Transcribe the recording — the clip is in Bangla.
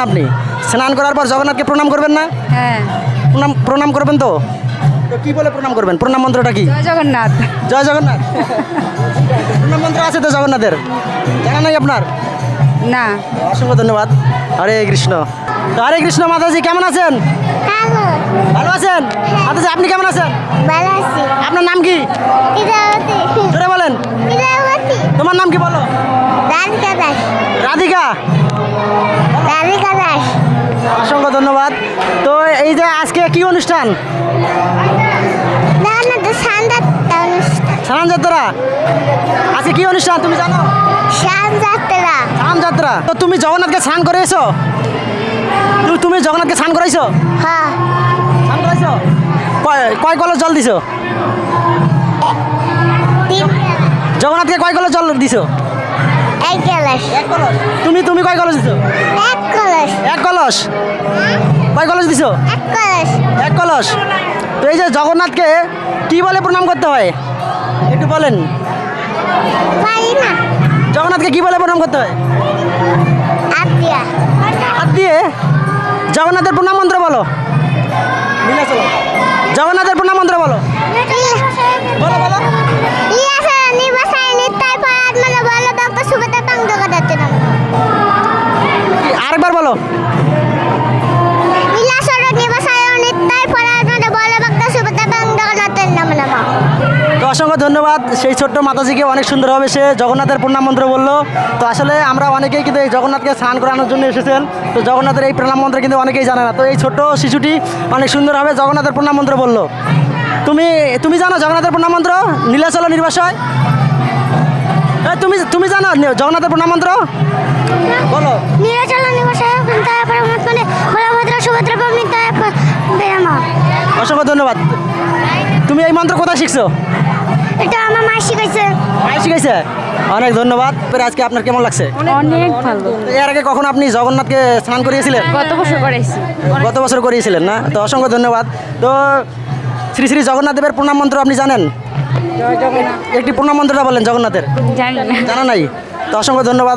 আপনি? স্নান করার পর জগন্নাথকে প্রণাম করবেন না? হ্যাঁ। প্রণাম প্রণাম করবেন তো? তো কি বলে প্রণাম করবেন? প্রণাম মন্ত্রটা কি? জয় জগন্নাথ। জয় জগন্নাথ। প্রণাম মন্ত্র আছে তো জগন্নাথের? জানা নাই আপনার? না। অসংখ্য ধন্যবাদ। হরে কৃষ্ণ। হরে কৃষ্ণ মাতাজি কেমন আছেন? ভালো। আছেন? মাতাজি আপনি কেমন আছেন? ভালো আছি। আপনার নাম কি? তো এই যে আজকে কি অনুষ্ঠান? যাত্রা আজকে কি অনুষ্ঠান তুমি জানো? সান্দাত্তা যাত্রা তো তুমি জগন্নাথকে স্নান করে এসো তুমি তুমি জগন্নাথকে স্নান করাইছো? হ্যাঁ। স্নান করাইছো? কয় কলস জল দিছো? জগন্নাথকে কয় কলস জল দিছো? এক কলস। তুমি তুমি কয় কলস দিছো? এক কলস। এক কলস? কয় কলস দিছো? এক কলস। এক কলস? তো এই যে জগন্নাথকে কি বলে প্রণাম করতে হয়? একটু বলেন। জগন্নাথকে কি বলে প্রণাম করতে হয়? হাত দিয়ে। জগন্নাথের প্রণাম মন্ত্র বলো। মিলে চলো। জগন্নাথের প্রণাম মন্ত্র বলো। বলো বলো। ইয়াসা নিবাসায় অসংখ্য ধন্যবাদ। সেই ছোট্ট মাতাজিকে অনেক সুন্দরভাবে সে জগন্নাথের প্রণাম মন্ত্র বলল। তো আসলে আমরা অনেকেই কিন্তু এই জগন্নাথকে স্নান করানোর জন্য এসেছেন। তো জগন্নাথের এই প্রণাম মন্ত্র কিন্তু অনেকেই জানে না। তো এই ছোট্ট শিশুটি অনেক সুন্দরভাবে জগন্নাথের প্রণাম মন্ত্র বলল। তুমি তুমি জানো জগন্নাথের প্রণাম মন্ত্র নীলাচল নির্বাসয়? তুমি তুমি জানো জগন্নাথের প্রণাম মন্ত্র বলো। নীলাচল বলভদ্র সুভদ্রা অসংখ্য ধন্যবাদ। তুমি এই মন্ত্র কোথায় শিখছো? এটা আমার মা শিখাইছে মা শিখাইছে অনেক ধন্যবাদ। আজকে আপনার কেমন লাগছে? অনেক ভালো। এর আগে কখন আপনি জগন্নাথকে স্নান করিয়েছিলেন? গত বছর করেছি গত বছর করিয়েছিলেন না? তো অসংখ্য ধন্যবাদ। তো শ্রী শ্রী জগন্নাথ দেবের প্রণাম মন্ত্র আপনি জানেন? একটি প্রণাম মন্ত্রটা বলেন জগন্নাথের। জানি না। জানা নাই? তো অসংখ্য ধন্যবাদ।